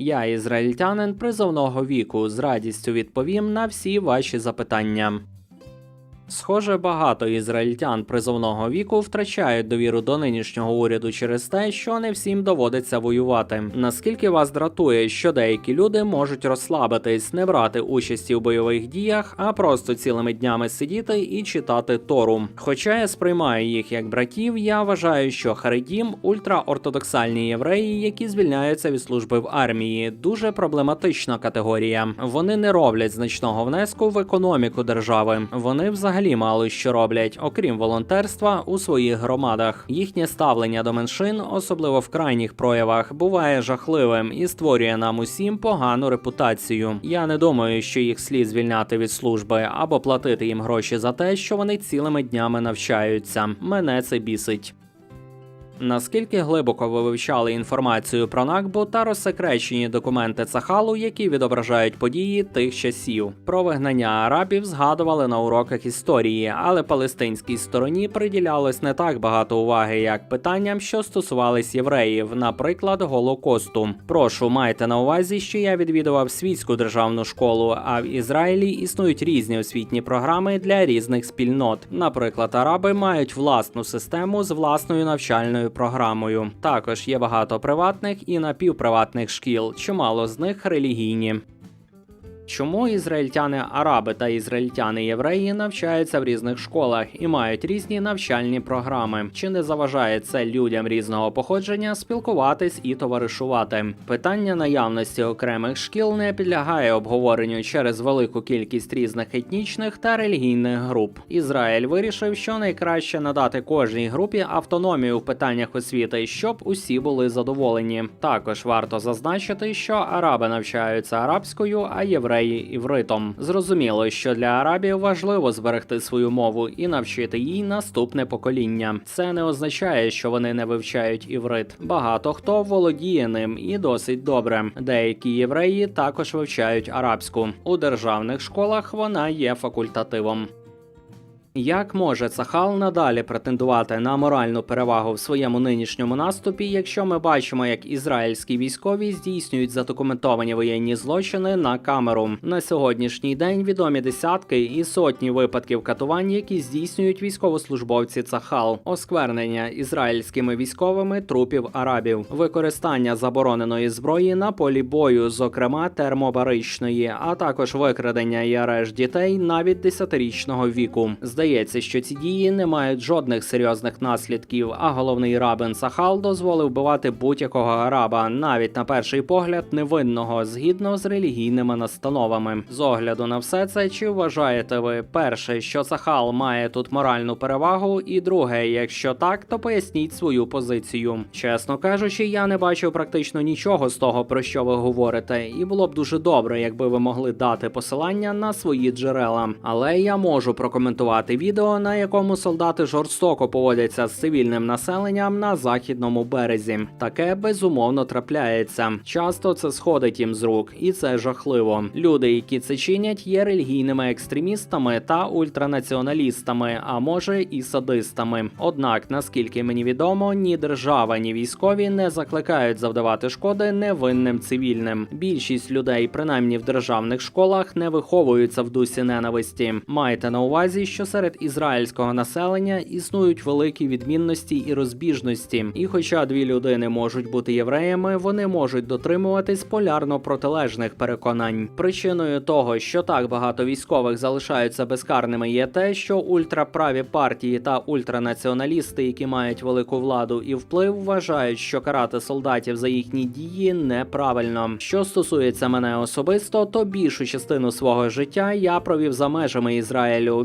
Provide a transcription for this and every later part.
Я ізраїльтянин призовного віку. З радістю відповім на всі ваші запитання. Схоже, багато ізраїльтян призовного віку втрачають довіру до нинішнього уряду через те, що не всім доводиться воювати. Наскільки вас дратує, що деякі люди можуть розслабитись, не брати участі у бойових діях, а просто цілими днями сидіти і читати Тору. Хоча я сприймаю їх як братів, я вважаю, що харидім ультраортодоксальні євреї, які звільняються від служби в армії, дуже проблематична категорія. Вони не роблять значного внеску в економіку держави. Вони взагалі мало що роблять, окрім волонтерства у своїх громадах. Їхнє ставлення до меншин, особливо в крайніх проявах, буває жахливим і створює нам усім погану репутацію. Я не думаю, що їх слід звільняти від служби або платити їм гроші за те, що вони цілими днями навчаються. Мене це бісить. Наскільки глибоко ви вивчали інформацію про Накбу та розсекречені документи Цахалу, які відображають події тих часів? Про вигнання арабів згадували на уроках історії, але палестинській стороні приділялось не так багато уваги, як питанням, що стосувались євреїв, наприклад, Голокосту. Прошу майте на увазі, що я відвідував світську державну школу, а в Ізраїлі існують різні освітні програми для різних спільнот. Наприклад, араби мають власну систему з власною навчальною програмою. Також є багато приватних і напівприватних шкіл, чимало з них релігійні. Чому ізраїльтяни араби та ізраїльтяни євреї навчаються в різних школах і мають різні навчальні програми? Чи не заважає це людям різного походження спілкуватись і товаришувати? Питання наявності окремих шкіл не підлягає обговоренню через велику кількість різних етнічних та релігійних груп. Ізраїль вирішив, що найкраще надати кожній групі автономію в питаннях освіти, щоб усі були задоволені. Також варто зазначити, що араби навчаються арабською, а євреї івритом. Зрозуміло, що для арабів важливо зберегти свою мову і навчити їй наступне покоління. Це не означає, що вони не вивчають іврит. Багато хто володіє ним і досить добре. Деякі євреї також вивчають арабську. У державних школах вона є факультативом. Як може Цахал надалі претендувати на моральну перевагу в своєму нинішньому наступі, якщо ми бачимо, як ізраїльські військові здійснюють задокументовані воєнні злочини на камеру? На сьогоднішній день відомі десятки і сотні випадків катувань, які здійснюють військовослужбовці Цахал, осквернення ізраїльськими військовими трупів арабів, використання забороненої зброї на полі бою, зокрема термобаричної, а також викрадення і арешт дітей навіть 10-річного віку. Здається, що ці дії не мають жодних серйозних наслідків, а головний рабин Сахал дозволив вбивати будь-якого араба, навіть на перший погляд невинного, згідно з релігійними настановами. З огляду на все це, чи вважаєте ви перше, що Сахал має тут моральну перевагу, і друге, якщо так, то поясніть свою позицію. Чесно кажучи, я не бачив практично нічого з того, про що ви говорите, і було б дуже добре, якби ви могли дати посилання на свої джерела. Але я можу прокоментувати відео, на якому солдати жорстоко поводяться з цивільним населенням на західному березі. Таке безумовно трапляється. Часто це сходить їм з рук, і це жахливо. Люди, які це чинять, є релігійними екстремістами та ультранаціоналістами, а може і садистами. Однак, наскільки мені відомо, ні держава, ні військові не закликають завдавати шкоди невинним цивільним. Більшість людей, принаймні в державних школах, не виховуються в дусі ненависті. Майте на увазі, що серед ізраїльського населення існують великі відмінності і розбіжності. І хоча дві людини можуть бути євреями, вони можуть дотримуватись полярно протилежних переконань. Причиною того, що так багато військових залишаються безкарними, є те, що ультраправі партії та ультранаціоналісти, які мають велику владу і вплив, вважають, що карати солдатів за їхні дії неправильно. Що стосується мене особисто, то більшу частину свого життя я провів за межами Ізраїлю у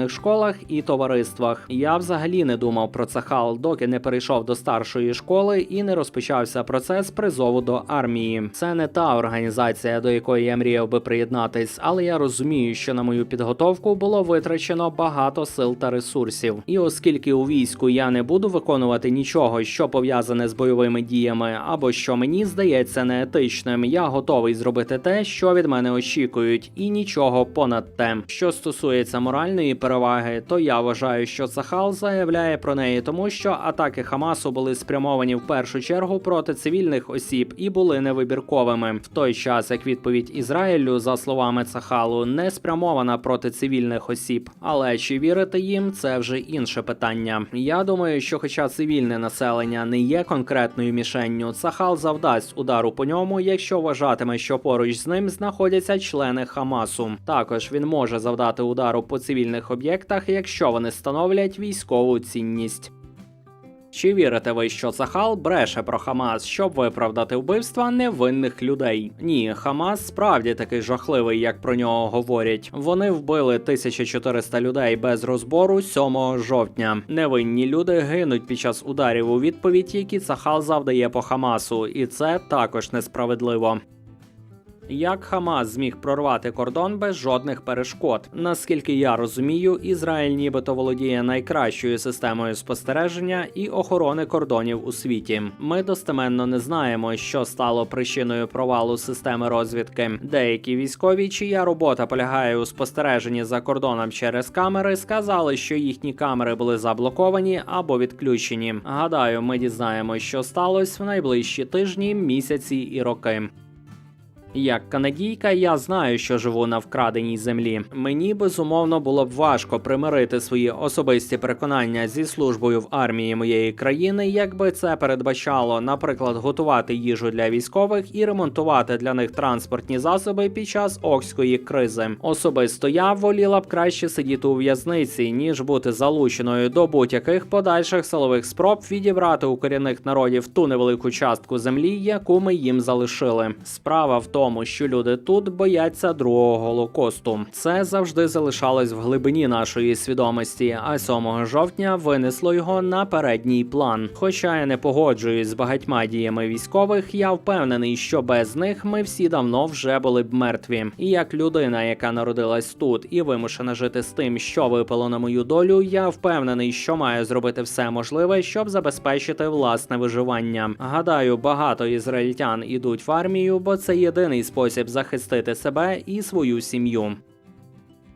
міжнародних школах і товариствах. Я взагалі не думав про Цахал, доки не перейшов до старшої школи і не розпочався процес призову до армії. Це не та організація, до якої я мріяв би приєднатись, але я розумію, що на мою підготовку було витрачено багато сил та ресурсів. І оскільки у війську я не буду виконувати нічого, що пов'язане з бойовими діями, або що мені здається неетичним, я готовий зробити те, що від мене очікують, і нічого понад те. Що стосується моральної переваги, переваги, то я вважаю, що Цахал заявляє про неї, тому що атаки Хамасу були спрямовані в першу чергу проти цивільних осіб і були невибірковими. В той час як відповідь Ізраїлю, за словами Цахалу, не спрямована проти цивільних осіб. Але чи вірити їм, це вже інше питання. Я думаю, що, хоча цивільне населення не є конкретною мішенню, Цахал завдасть удару по ньому, якщо вважатиме, що поруч з ним знаходяться члени Хамасу. Також він може завдати удару по цивільних об'єктах, якщо вони становлять військову цінність. Чи вірите ви, що Цахал бреше про Хамас, щоб виправдати вбивства невинних людей? Ні, Хамас справді такий жахливий, як про нього говорять. Вони вбили 1400 людей без розбору 7 жовтня. Невинні люди гинуть під час ударів у відповідь, які Цахал завдає по Хамасу, і це також несправедливо. Як Хамас зміг прорвати кордон без жодних перешкод? Наскільки я розумію, Ізраїль нібито володіє найкращою системою спостереження і охорони кордонів у світі. Ми достеменно не знаємо, що стало причиною провалу системи розвідки. Деякі військові, чия робота полягає у спостереженні за кордоном через камери, сказали, що їхні камери були заблоковані або відключені. Гадаю, ми дізнаємося, що сталося в найближчі тижні, місяці і роки. Як канадійка, я знаю, що живу на вкраденій землі. Мені безумовно було б важко примирити свої особисті переконання зі службою в армії моєї країни, якби це передбачало, наприклад, готувати їжу для військових і ремонтувати для них транспортні засоби під час окської кризи. Особисто я воліла б краще сидіти у в'язниці, ніж бути залученою до будь-яких подальших силових спроб відібрати у корінних народів ту невелику частку землі, яку ми їм залишили. Справа в тому, що люди тут бояться другого голокосту. Це завжди залишалось в глибині нашої свідомості, а 7 жовтня винесло його на передній план. Хоча я не погоджуюсь з багатьма діями військових, я впевнений, що без них ми всі давно вже були б мертві. І як людина, яка народилась тут і вимушена жити з тим, що випало на мою долю, я впевнений, що маю зробити все можливе, щоб забезпечити власне виживання. Гадаю, багато ізраїльтян ідуть в армію, бо це єдиний спосіб захистити себе і свою сім'ю.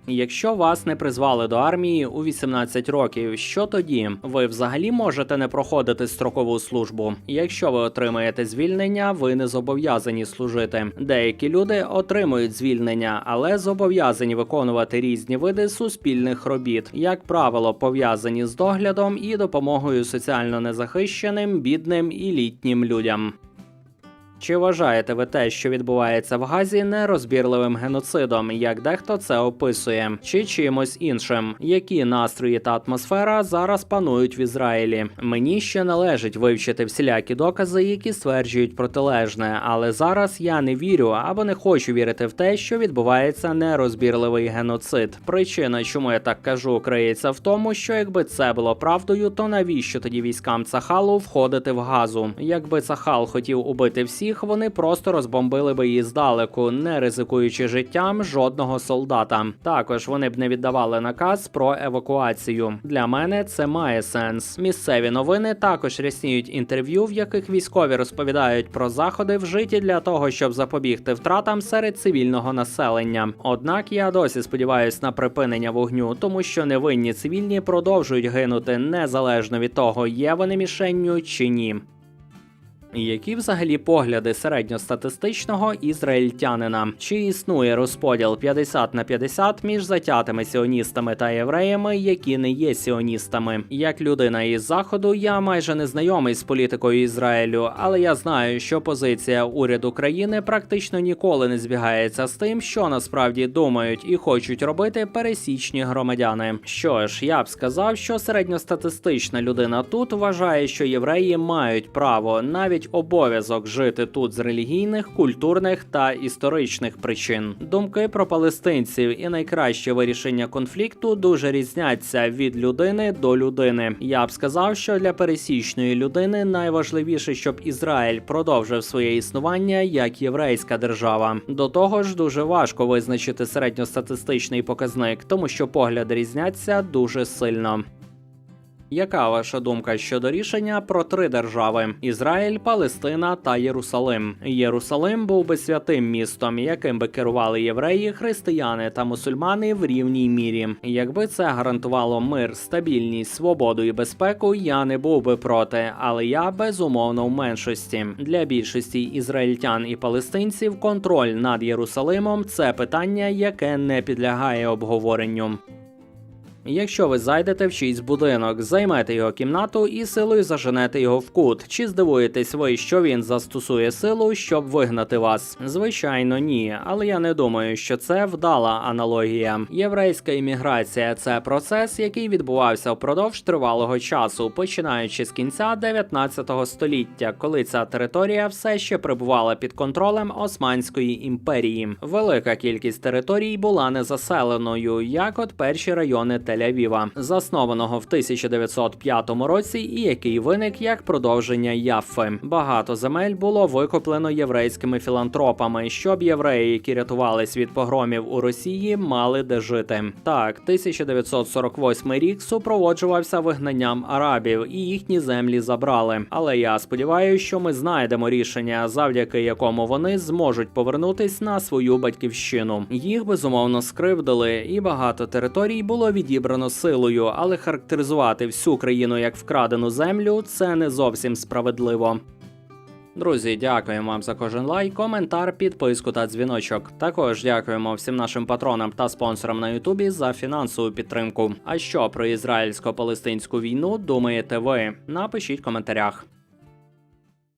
Якщо вас не призвали до армії у 18 років, що тоді? Ви взагалі можете не проходити строкову службу. Якщо ви отримаєте звільнення, ви не зобов'язані служити. Деякі люди отримують звільнення, але зобов'язані виконувати різні види суспільних робіт, як правило, пов'язані з доглядом і допомогою соціально незахищеним, бідним і літнім людям. Чи вважаєте ви те, що відбувається в Газі, нерозбірливим геноцидом, як дехто це описує, чи чимось іншим? Які настрої та атмосфера зараз панують в Ізраїлі? Мені ще належить вивчити всілякі докази, які стверджують протилежне, але зараз я не вірю або не хочу вірити в те, що відбувається нерозбірливий геноцид. Причина, чому я так кажу, криється в тому, що якби це було правдою, то навіщо тоді військам Цахалу входити в газу? Якби Цахал хотів убити всіх, вони просто розбомбили би її здалеку, не ризикуючи життям жодного солдата. Також вони б не віддавали наказ про евакуацію. Для мене це має сенс. Місцеві новини також рясніють інтерв'ю, в яких військові розповідають про заходи, вжиті для того, щоб запобігти втратам серед цивільного населення. Однак я досі сподіваюся на припинення вогню, тому що невинні цивільні продовжують гинути незалежно від того, є вони мішенню чи ні. Які взагалі погляди середньостатистичного ізраїльтянина? Чи існує розподіл 50 на 50 між затятими сіоністами та євреями, які не є сіоністами? Як людина із заходу, я майже не знайомий з політикою Ізраїлю, але я знаю, що позиція уряду країни практично ніколи не збігається з тим, що насправді думають і хочуть робити пересічні громадяни. Що ж, я б сказав, що середньостатистична людина тут вважає, що євреї мають право навіть обов'язок жити тут з релігійних, культурних та історичних причин. Думки про палестинців і найкраще вирішення конфлікту дуже різняться від людини до людини. Я б сказав, що для пересічної людини найважливіше, щоб Ізраїль продовжив своє існування як єврейська держава. До того ж, дуже важко визначити середньостатистичний показник, тому що погляди різняться дуже сильно. Яка ваша думка щодо рішення про три держави: Ізраїль, Палестина та Єрусалим? Єрусалим був би святим містом, яким би керували євреї, християни та мусульмани в рівній мірі. Якби це гарантувало мир, стабільність, свободу і безпеку, я не був би проти, але я безумовно в меншості. Для більшості ізраїльтян і палестинців контроль над Єрусалимом це питання, яке не підлягає обговоренню. Якщо ви зайдете в чийсь будинок, займете його кімнату і силою заженете його в кут, чи здивуєтесь ви, що він застосує силу, щоб вигнати вас? Звичайно, ні, але я не думаю, що це вдала аналогія. Єврейська імміграція це процес, який відбувався впродовж тривалого часу, починаючи з кінця 19 століття, коли ця територія все ще перебувала під контролем Османської імперії. Велика кількість територій була незаселеною, як от перші райони Тель-Авіва, заснованого в 1905 році, і який виник як продовження Яффи. Багато земель було викуплено єврейськими філантропами, щоб євреї, які рятувались від погромів у Росії, мали де жити. Так, 1948 рік супроводжувався вигнанням арабів, і їхні землі забрали. Але я сподіваюся, що ми знайдемо рішення, завдяки якому вони зможуть повернутись на свою батьківщину. Їх безумовно скривдили, і багато територій було відібрано силою, але характеризувати всю країну як вкрадену землю це не зовсім справедливо. Друзі, дякуємо вам за кожен лайк, коментар, підписку та дзвіночок. Також дякуємо всім нашим патронам та спонсорам на Ютубі за фінансову підтримку. А що про ізраїльсько-палестинську війну думаєте ви? Напишіть в коментарях.